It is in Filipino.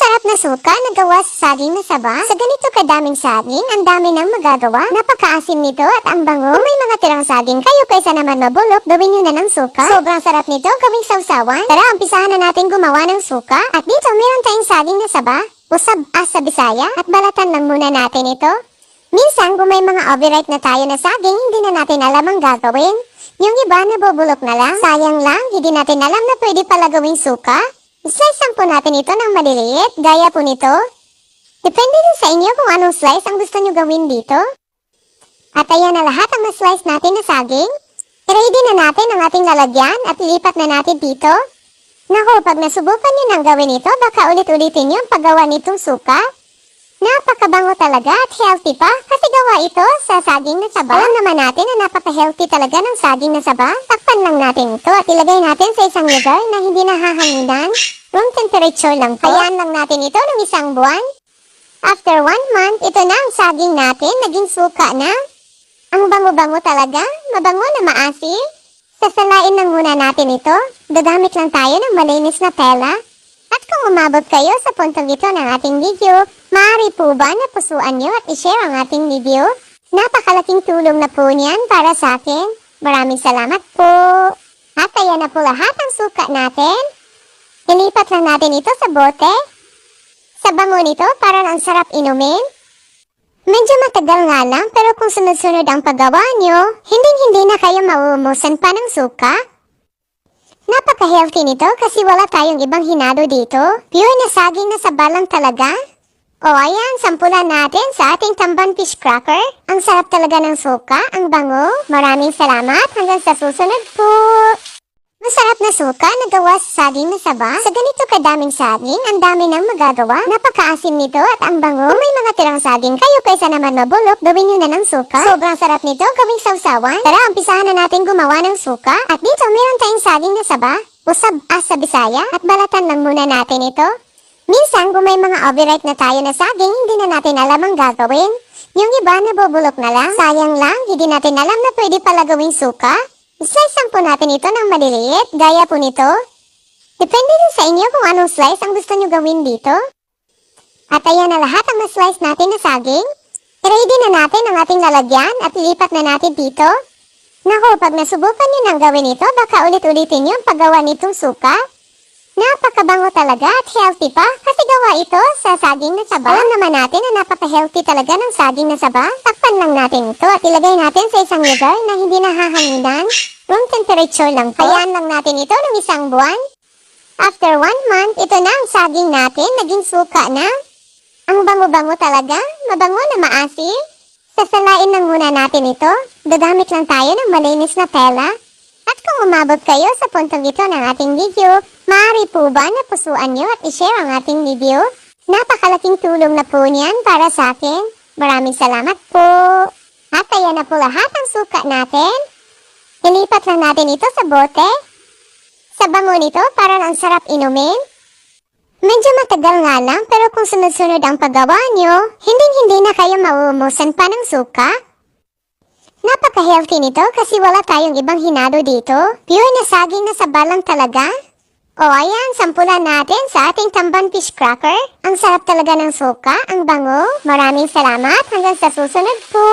Masarap na suka na gawa sa saging na saba. Sa ganito kadaming saging, ang dami nang magagawa. Napakaasim nito at ang bango. Kung may mga tirang saging kayo kaysa naman mabulok, gawin nyo na ng suka. Sobrang sarap nito gawing sausawan. Tara, umpisahan na natin gumawa ng suka. At dito, meron tayong saging na saba. Usab as sa Bisaya. At balatan lang muna natin ito. Minsan, kung may mga overripe na tayo na saging, hindi na natin alam ang gagawin. Yung iba, nabubulok na lang. Sayang lang, hindi natin alam na pwede pala gawing suka. Slice po natin ito ng maliliit, gaya po nito. Depende din sa inyo kung anong slice ang gusto nyo gawin dito. At ayan na lahat ang ma-slice natin na saging. I-ready na natin ang ating lalagyan at ilipat na natin dito. Naku, pag nasubukan nyo nang gawin ito, baka ulit-ulitin nyo ang paggawa nitong suka. Napakabango talaga at healthy pa kasi gawa ito sa saging na saba. Alam naman natin na napaka-healthy talaga ng saging na saba. Takpan lang natin ito at ilagay natin sa isang lugar na hindi nahahanginan. Room temperature lang po. Hayaan lang natin ito ng isang buwan. After one month, ito na ang saging natin. Naging suka na. Ang bango-bango talaga. Mabango na maasim. Sasalain lang muna natin ito. Dadamit lang tayo ng malinis na tela. Kung umabot kayo sa puntong ito ng ating video, maaari po ba na pusuan nyo at ishare ang ating video? Napakalaking tulong na po niyan para sa akin. Maraming salamat po. At ayan na po lahat ang suka natin. Ilipat lang natin ito sa bote. Sa bango nito, parang ang sarap inumin. Medyo matagal nga lang, pero kung sunod-sunod ang paggawa nyo, hindi-hindi na kayo mauumusan pa ng suka. Napaka-healthy nito kasi wala tayong ibang hinado dito. Pure na saging na sa balang talaga. O ayan, sampulan natin sa ating tamban fish cracker. Ang sarap talaga ng suka, ang bango. Maraming salamat hanggang sa susunod po. Masarap na suka na gawa sa saging na saba. Sa ganito kadaming saging, ang dami nang magagawa. Napakaasim nito at ang bango. Kung may mga tirang saging kayo kaysa naman mabulok, gawin nyo na ng suka. Sobrang sarap nito gawing sausawan. Tara, umpisahan na natin gumawa ng suka. At dito, meron tayong saging na saba. Usab as sa Bisaya. At balatan lang muna natin ito. Minsan, kung may mga overripe na tayo na saging, hindi na natin alam ang gagawin. Yung iba, nabubulok na lang. Sayang lang, hindi natin alam na pwede pala gawing suka. Slice lang po natin ito ng maliliit, gaya po nito. Depende din sa inyo kung anong slice ang gusto nyo gawin dito. At ayan na lahat ang na-slice natin na saging. I-ready na natin ang ating lalagyan at ilipat na natin dito. Naku, pag nasubukan nyo nang gawin ito, baka ulit-ulitin nyo ang paggawa nitong suka. Napakabango talaga at healthy pa kasi gawa ito sa saging na saba. Alam naman natin na napaka-healthy talaga ng saging na saba. Takpan lang natin ito at ilagay natin sa isang lugar na hindi nahahanginan. Room temperature lang po. Hayaan lang natin ito ng isang buwan. After one month, ito na ang saging natin. Naging suka na. Ang bango-bango talaga. Mabango na maasim. Sasalain lang muna natin ito. Dadamit lang tayo ng malinis na tela. At kung umabot kayo sa puntong ito ng ating video, maaari po ba na pusuan nyo at ishare ang ating video? Napakalaking tulong na po niyan para sa akin. Maraming salamat po. At ayan na po lahat ang suka natin. Ilipat lang natin ito sa bote. Sa bango nito, parang ang sarap inumin. Medyo matagal nga lang, pero kung sunod-sunod ang paggawa nyo, hindi-hindi na kayo mauumusan pa ng suka. Napaka-healthy nito kasi wala tayong ibang hinado dito. Pure na saging na sa balang talaga. O ayan, sampulan natin sa ating tamban fish cracker. Ang sarap talaga ng suka, ang bango. Maraming salamat hanggang sa susunod po.